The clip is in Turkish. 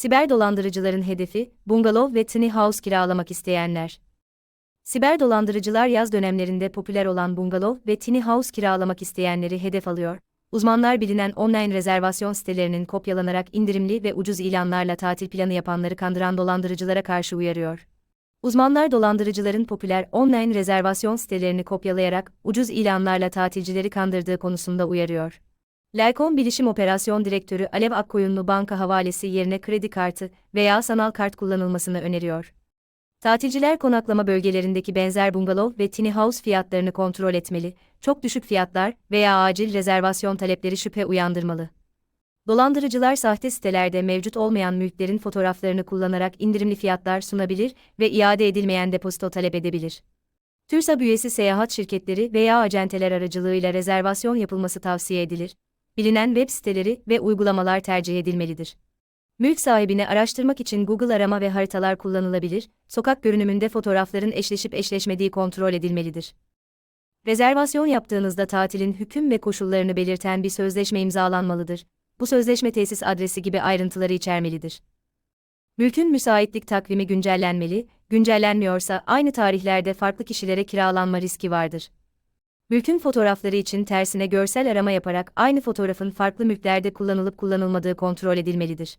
Siber dolandırıcıların hedefi, bungalov ve tiny house kiralamak isteyenler. Siber dolandırıcılar yaz dönemlerinde popüler olan bungalov ve tiny house kiralamak isteyenleri hedef alıyor. Uzmanlar bilinen online rezervasyon sitelerinin kopyalanarak indirimli ve ucuz ilanlarla tatil planı yapanları kandıran dolandırıcılara karşı uyarıyor. Uzmanlar dolandırıcıların popüler online rezervasyon sitelerini kopyalayarak ucuz ilanlarla tatilcileri kandırdığı konusunda uyarıyor. Lercom Bilişim Operasyon Direktörü Alev Akkoyunlu banka havalesi yerine kredi kartı veya sanal kart kullanılmasını öneriyor. Tatilciler konaklama bölgelerindeki benzer bungalov ve tiny house fiyatlarını kontrol etmeli, çok düşük fiyatlar veya acil rezervasyon talepleri şüphe uyandırmalı. Dolandırıcılar sahte sitelerde mevcut olmayan mülklerin fotoğraflarını kullanarak indirimli fiyatlar sunabilir ve iade edilmeyen depozito talep edebilir. TÜRSAB üyesi seyahat şirketleri veya acenteler aracılığıyla rezervasyon yapılması tavsiye edilir. Bilinen web siteleri ve uygulamalar tercih edilmelidir. Mülk sahibini araştırmak için Google arama ve haritalar kullanılabilir, sokak görünümünde fotoğrafların eşleşip eşleşmediği kontrol edilmelidir. Rezervasyon yaptığınızda tatilin hüküm ve koşullarını belirten bir sözleşme imzalanmalıdır. Bu sözleşme tesis adresi gibi ayrıntıları içermelidir. Mülkün müsaitlik takvimi güncellenmeli, güncellenmiyorsa aynı tarihlerde farklı kişilere kiralanma riski vardır. Mülkün fotoğrafları için tersine görsel arama yaparak aynı fotoğrafın farklı mülklerde kullanılıp kullanılmadığı kontrol edilmelidir.